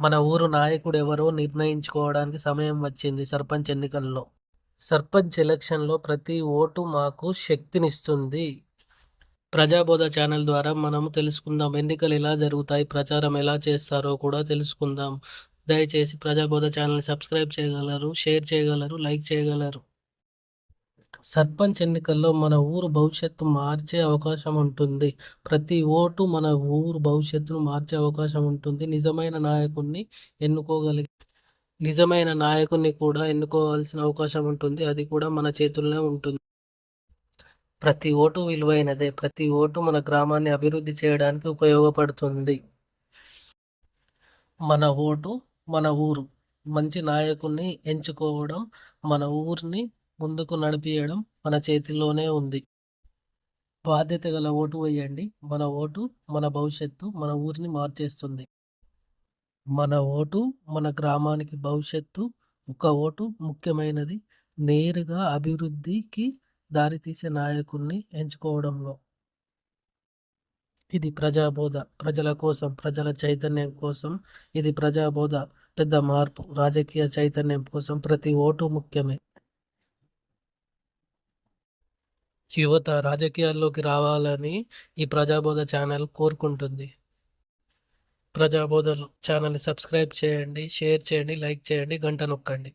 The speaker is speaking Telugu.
మన ఊరు నాయకుడు ఎవరో నిర్ణయించుకోవడానికి సమయం వచ్చింది సర్పంచ్ ఎన్నికల్లో. సర్పంచ్ ఎలక్షన్లో ప్రతి ఓటు మాకు శక్తినిస్తుంది. ప్రజాబోధ ఛానల్ ద్వారా మనము తెలుసుకుందాం ఎన్నికలు ఎలా జరుగుతాయి ప్రచారం ఎలా చేస్తారో కూడా తెలుసుకుందాం. దయచేసి ప్రజాబోధ ఛానల్ని సబ్స్క్రైబ్ చేయగలరు షేర్ చేయగలరు లైక్ చేయగలరు. సర్పంచ్ ఎన్నికల్లో మన ఊరు భవిష్యత్తు మార్చే అవకాశం ఉంటుంది. ప్రతి ఓటు మన ఊరు భవిష్యత్తును మార్చే అవకాశం ఉంటుంది. నిజమైన నాయకుడిని ఎన్నుకోగలిగి నిజమైన నాయకుడిని కూడా ఎన్నుకోవాల్సిన అవకాశం ఉంటుంది. అది కూడా మన చేతుల్లోనే ఉంటుంది. ప్రతి ఓటు విలువైనదే. ప్రతి ఓటు మన గ్రామాన్ని అభివృద్ధి చేయడానికి ఉపయోగపడుతుంది. మన ఓటు మన ఊరు. మంచి నాయకుడిని ఎంచుకోవడం మన ఊరిని ముందుకు నడిపియడం మన చేతిలోనే ఉంది. బాధ్యత గల ఓటు వేయండి. మన ఓటు మన భవిష్యత్తు మన ఊరిని మార్చేస్తుంది. మన ఓటు మన గ్రామానికి భవిష్యత్తు ఒక ఓటు ముఖ్యమైనది. నేరుగా అభివృద్ధికి దారితీసే నాయకుడిని ఎంచుకోవడంలో. ఇది ప్రజాబోధ. ప్రజల కోసం ప్రజల చైతన్యం కోసం ఇది ప్రజాబోధ. పెద్ద మార్పు. రాజకీయ చైతన్యం కోసం ప్రతి ఓటు ముఖ్యమే. యువత రాజకీయాల్లోకి రావాలని ఈ ప్రజాబోధ ఛానల్ కోరుకుంటుంది. ప్రజాబోధ ఛానల్ని సబ్స్క్రైబ్ చేయండి షేర్ చేయండి లైక్ చేయండి గంట నొక్కండి.